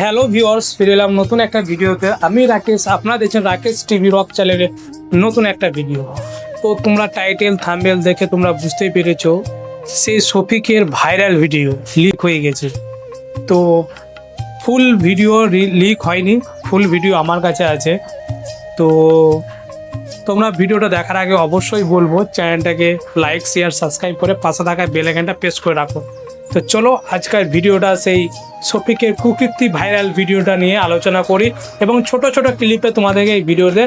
Hello viewers ফিরে এলাম নতুন একটা ভিডিওতে। আমি রাকেশ, আপনারা দেখছেন রাকেশ টিভি রক চ্যানেলে নতুন একটা ভিডিও তো তোমরা টাইটেল থাম্বেল দেখে তোমরা বুঝতেই পেরেছ, সেই শফিকের ভাইরাল ভিডিও লিক হয়ে গেছে। তো ফুল ভিডিও লিক হয়নি ফুল ভিডিও আমার কাছে আছে। তো তোমরা ভিডিওটা দেখার আগে অবশ্যই বলব চ্যানেলটাকে লাইক শেয়ার সাবস্ক্রাইব করে পাশে থাকা বেল আইকনটা প্রেস করে রাখো। তো চলো আজকের ভিডিওটা সেই শফিকের কুকীর্তি ভাইরাল ভিডিওটা নিয়ে আলোচনা করি এবং ছোট ছোট ক্লিপে তোমাদেরকে এই ভিডিওতে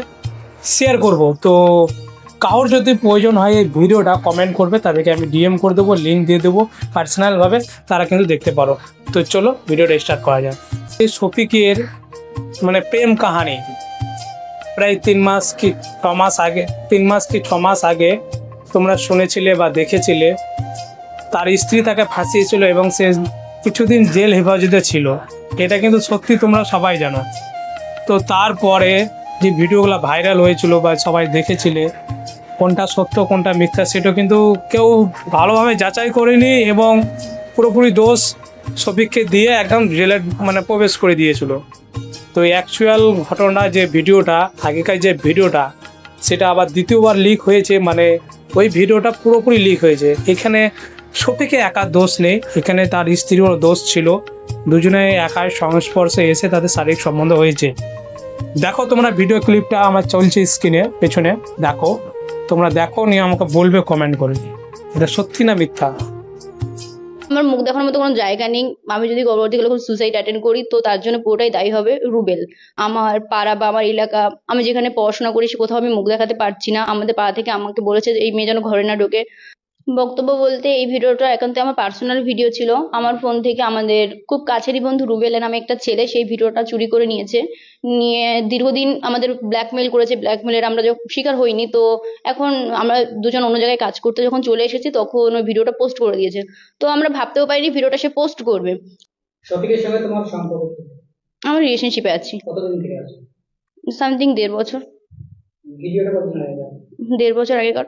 শেয়ার করব। তো কারোর যদি প্রয়োজন হয় এই ভিডিওটা কমেন্ট করবে, তাদেরকে আমি ডিএম করে দেবো লিঙ্ক দিয়ে দেবো পার্সোনালভাবে তারা কিন্তু দেখতে পারো। তো চলো ভিডিওটা স্টার্ট করা যাক। এই শফিকের মানে প্রেম কাহানি প্রায় তিন মাস কি, ছ মাস আগে, তিন মাস কি ছ মাস আগে তোমরা শুনেছিলে বা দেখেছিলে তার স্ত্রী তাকে ফাঁসিয়েছিল এবং সে কিছুদিন জেল হেফাজতে ছিল। এটা কিন্তু সত্যি তোমরা সবাই জানো। তো তারপরে যে ভিডিওগুলো ভাইরাল হয়েছিল বা সবাই দেখেছিলে, কোনটা সত্য, কোনটা মিথ্যা, সেটা কিন্তু কেউ ভালোভাবে যাচাই করেনি এবং পুরোপুরি দোষ সবিককে দিয়ে একদম জেলে মানে প্রবেশ করে দিয়েছিল। তো অ্যাকচুয়াল ঘটনা যে ভিডিওটা, আগেকার যে ভিডিওটা, সেটা আবার দ্বিতীয়বার লিক হয়েছে মানে ওই ভিডিওটা পুরোপুরি লিক হয়েছে। এখানে সফিকে একার দোষ নেই। এখানে তার স্ত্রীরও দোষ ছিল। দুজনে একার সংস্পর্শে এসে তাদের শারীরিক সম্বন্ধ হয়েছে। দেখো তোমরা ভিডিও ক্লিপটা আমার চলছে স্ক্রিনে পেছনে। দেখো। তোমরা দেখো, নিয়ে আমাকে বলবে কমেন্ট করে। এটা সত্যি না মিথ্যা? আমার মুখ দেখানোর মতো কোনো জায়গা নেই। আমি যদি পরবর্তীকালে কোনো সুসাইড অ্যাটেন্ড করি, তো তার জন্য পুরোটাই দায়ী হবে রুবেল। আমার পাড়া বা আমার এলাকা, আমি যেখানে পড়াশোনা করি, সে কোথাও আমি মুখ দেখাতে পারছি না। আমাদের পাড়া থেকে আমাকে বলেছে এই মেয়ে যেন ঘরে না ঢোকে। বক্তব্য বলতে এই ভিডিওটা একান্ত আমার পার্সোনাল ভিডিও ছিল। আমার ফোন থেকে আমাদের খুব কাছেরই বন্ধু রুবেলের নামে একটা ছেলে সেই ভিডিওটা চুরি করে নিয়েছে। নিয়ে দীর্ঘদিন আমাদের ব্ল্যাকমেল করেছে। ব্ল্যাকমেলের আমরা যখন শিকার হইনি তো এখন আমরা দুজন অন্য জায়গায় কাজ করতে যখন চলে এসেছি তখন ওই ভিডিওটা পোস্ট করে দিয়েছে। তো আমরা ভাবতেও পারিনি ভিডিওটা সে পোস্ট করবে। সফিকের সঙ্গে তোমার সম্পর্ক আমরা রিলেশনশিপে আছি। কতদিন থেকে আছে? সামথিং দেড় বছর। ভিডিওটা কতদিন আগে? দেড় বছর আগেকার।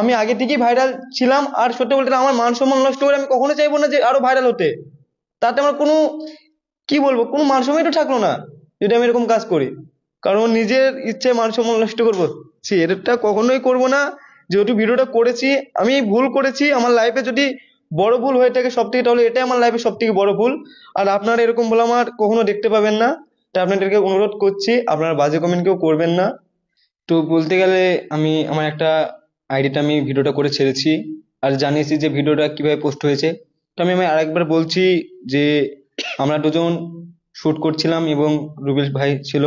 আমি আগে থেকেই ভাইরাল ছিলাম আর সত্যি বলতে আমার মান সম্মান নষ্ট করে আমি কখনো চাইব না যে আরও ভাইরাল হতে। তাতে আমার কোনো, কি বলব, কোনো মান সম্মানই তো থাকল না যদি আমি এরকম কাজ করি। কারণ নিজের ইচ্ছে মান সম্মান নষ্ট করব সে এটা কখনোই করব না। যেহেতু ভিডিওটা করেছি, আমি ভুল করেছি, আমার লাইফে যদি বড় ভুল হয়ে থাকে সব থেকে তাহলে এটাই আমার লাইফে সব থেকে বড় ভুল। আর আপনারা এরকম ভুল আমার কখনো দেখতে পাবেন না। তাই আপনাদেরকে অনুরোধ করছি, আপনারা বাজে কমেন্ট কেউ করবেন না। তো বলতে গেলে আমি, আমার একটা আইডিটা আমি ভিডিওটা করে ছেড়েছি আর জানিয়েছি যে ভিডিওটা কীভাবে পোস্ট হয়েছে। তো আমি আমি আরেকবার বলছি যে আমরা দুজন শুট করছিলাম এবং রুবেল ভাই ছিল।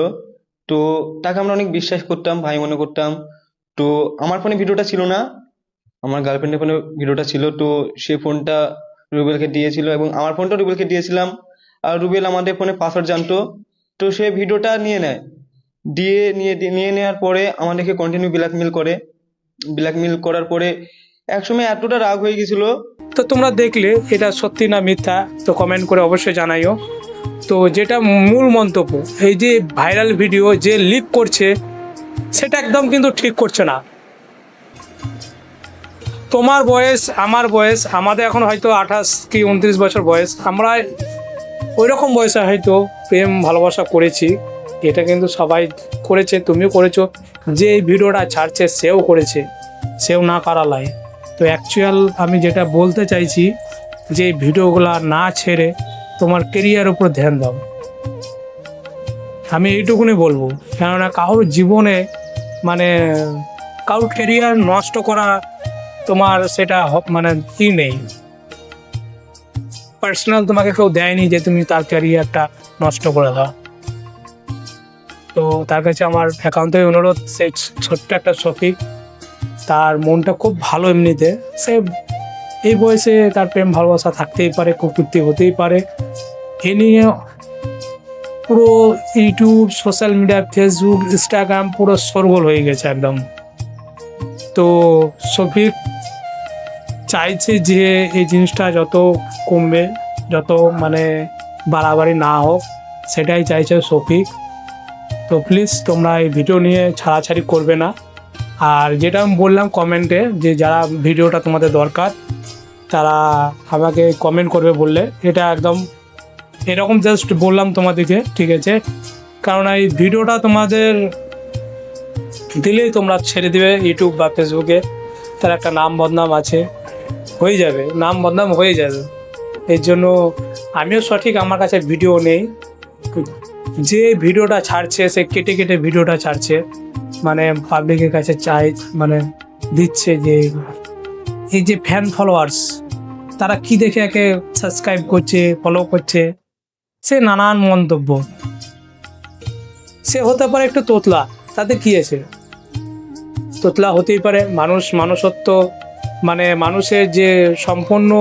তো তাকে আমরা অনেক বিশ্বাস করতাম, ভাই মনে করতাম। তো আমার ফোনে ভিডিওটা ছিল না, আমার গার্লফ্রেন্ডের ফোনে ভিডিওটা ছিল। তো সে ফোনটা রুবেলকে দিয়েছিল এবং আমার ফোনটা রুবেলকে দিয়েছিলাম। আর রুবেল আমাদের ফোনে পাসওয়ার্ড জানতো। তো সে ভিডিওটা নিয়ে নেয়। দিয়ে নিয়ে নিয়ে নেওয়ার পরে আমাদেরকে কন্টিনিউ ব্ল্যাকমেল করে। ব্ল্যাকমেল করার পরে একসময় এতটা রাগ হয়ে গেছিল। তো তোমরা দেখলে এটা সত্যি না মিথ্যা, তো কমেন্ট করে অবশ্যই জানাইও। তো যেটা মূল মন্তব্য, এই যে ভাইরাল ভিডিও যে লিক করছে, সেটা একদম কিন্তু ঠিক করছে না। তোমার বয়স, আমার বয়স, আমাদের এখন হয়তো আঠাশ কি উনত্রিশ বছর বয়স, আমরা ওই রকম বয়সে হয়তো প্রেম, ভালোবাসা করেছি। এটা কিন্তু সবাই করেছে, তুমিও করেছ। যে এই ভিডিওটা ছাড়ছে, সেও করেছে, সেও না করা লাই তো অ্যাকচুয়াল আমি যেটা বলতে চাইছি, যে এই ভিডিওগুলা না ছেড়ে তোমার কেরিয়ার উপর ধ্যান দাও। আমি এইটুকুনি বলব, কেননা কারোর জীবনে মানে কারোর কেরিয়ার নষ্ট করা তোমার সেটা মানে ই নেই। পার্সোনাল তোমাকে কেউ দেয়নি যে তুমি তার ক্যারিয়ারটা নষ্ট করে দাও। তো তার কাছে আমার একান্তই অনুরোধ, সেই ছোট্ট একটা শফিক তার মনটা খুব ভালো এমনিতে। সে এই বয়সে তার প্রেম, ভালোবাসা থাকতেই পারে, কুকুরতি হতেই পারে। এ নিয়ে পুরো YouTube, social media, Facebook, Instagram পুরো সরগোল হয়ে গেছে একদম। তো শফিক চাইছে যে এই জিনিসটা যত কমবে, যত মানে বাড়াবাড়ি না হোক, সেটাই চাইছে শফিক তো প্লিজ তোমরা এই ভিডিও নিয়ে ছাড়াছাড়ি করবে না। আর যেটা আমি বললাম কমেন্টে যে যারা ভিডিওটা তোমাদের দরকার, তারা আমাকে কমেন্ট করবে বললে। এটা একদম এরকম জাস্ট বললাম তোমাদেরকে, ঠিক আছে? কারণ এই ভিডিওটা তোমাদের দিলেই তোমরা ছেড়ে দিবে ইউটিউব বা ফেসবুকে তার একটা নাম বদনাম আছে, হয়ে যাবে। নাম বদনাম হয়ে যাবে। এর জন্য আমিও সঠিক আমার কাছে ভিডিও নেই। যে ভিডিওটা ছাড়ছে, সে কেটে কেটে ভিডিওটা ছাড়ছে মানে পাবলিকের কাছে চাই মানে দিচ্ছে যে এই যে ফ্যান ফলোয়ার্স তারা কি দেখে একে সাবস্ক্রাইব করছে ফলো করছে, সে নানান মন্তব্য। সে হতে পারে একটু তোতলা, তাতে কি আছে? তোতলা হতেই পারে মানুষ, মানুষত্ব মানে মানুষের যে সম্পূর্ণ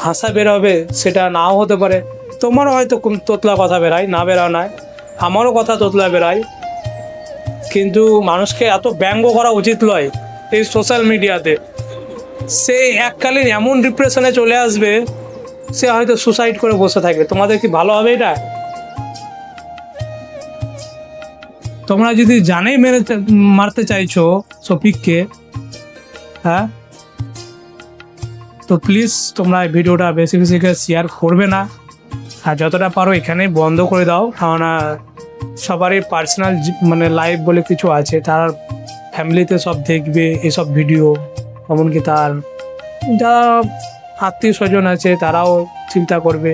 ভাষা বেরোবে সেটা নাও হতে পারে। তোমারও হয়তো তোতলা কথা বেরায়, না বেরাও নয় আমারও কথা তোতলা বেরায়। কিন্তু মানুষকে এত ব্যঙ্গ করা উচিত নয় এই সোশ্যাল মিডিয়াতে সে এককালীন এমন ডিপ্রেশনে চলে আসবে, সে হয়তো সুসাইড করে বসে থাকবে। তোমাদের কি ভালো হবে এটা? তোমরা যদি জানেই মেরে মারতে চাইছো শফিককে হ্যাঁ? তো প্লিজ তোমরা এই ভিডিওটা বেশি বেশি করে শেয়ার করবে না। আর যতটা পারো এখানেই বন্ধ করে দাও, কেননা সবারই পার্সোনাল মানে লাইফ বলে কিছু আছে। তার ফ্যামিলিতে সব দেখবে, এসব ভিডিও এমনকি তার যা আত্মীয় স্বজন আছে, তারাও চিন্তা করবে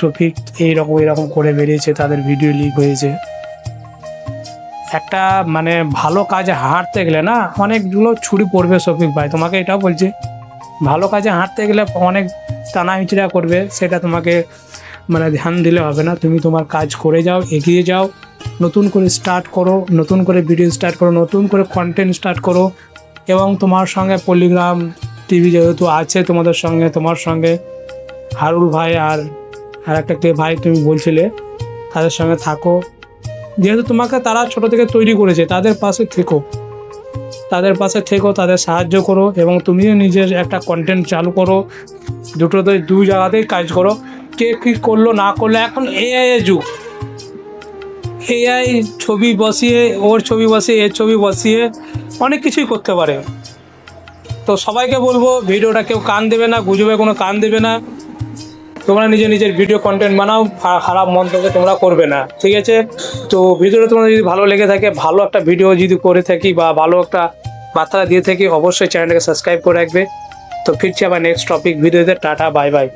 শফিক এইরকম, এরকম করে বেরিয়েছে, তাদের ভিডিও লিক হয়েছে। একটা মানে ভালো কাজে হাঁটতে গেলে না, অনেকগুলো ছুরি পড়বে শফিক ভাই। তোমাকে এটাও বলছি, ভালো কাজে হাঁটতে গেলে অনেক টানা হিচড়া করবে, সেটা তোমাকে মানে ধ্যান দিলে হবে না। তুমি তোমার কাজ করে যাও, এগিয়ে যাও, নতুন করে স্টার্ট করো, নতুন করে ভিডিও স্টার্ট করো, নতুন করে কন্টেন্ট স্টার্ট করো, এবং তোমার সঙ্গে পলিগ্রাম টিভি যেহেতু আছে, তোমাদের সঙ্গে, তোমার সঙ্গে হারুল ভাই আর আর একটা কে ভাই তুমি বলছিলে, তাদের সঙ্গে থাকো। যেহেতু তোমাকে তারা ছোট থেকে তৈরি করেছে, তাদের পাশে থেকো। তাদের পাশে থেকো, তাদের সাহায্য করো এবং তুমিও নিজের একটা কন্টেন্ট চালু করো। দুটোতে দুই জায়গাতেই কাজ করো। কে কী করল, না করল, এখন এআই যুগ। এআই ছবি বসিয়ে, ওর ছবি বসিয়ে, এর ছবি বসিয়ে অনেক কিছুই করতে পারে। তো সবাইকে বলব, ভিডিওটা কেউ কান দেবে না, গুজবে কোনো কান দেবে না। তোমরা নিজে নিজের ভিডিও কন্টেন্ট বানাও খারাপ মন্তব্য তোমরা করবে না, ঠিক আছে? তো ভিডিওটা তোমাদের যদি ভালো লেগে থাকে, ভালো একটা ভিডিও যদি করে থাকি বা ভালো একটা বার্তা দিয়ে থাকি, অবশ্যই চ্যানেলটাকে সাবস্ক্রাইব করে রাখবে। তো ফিরছি আবার নেক্সট টপিক ভিডিওতে টাটা বাই বাই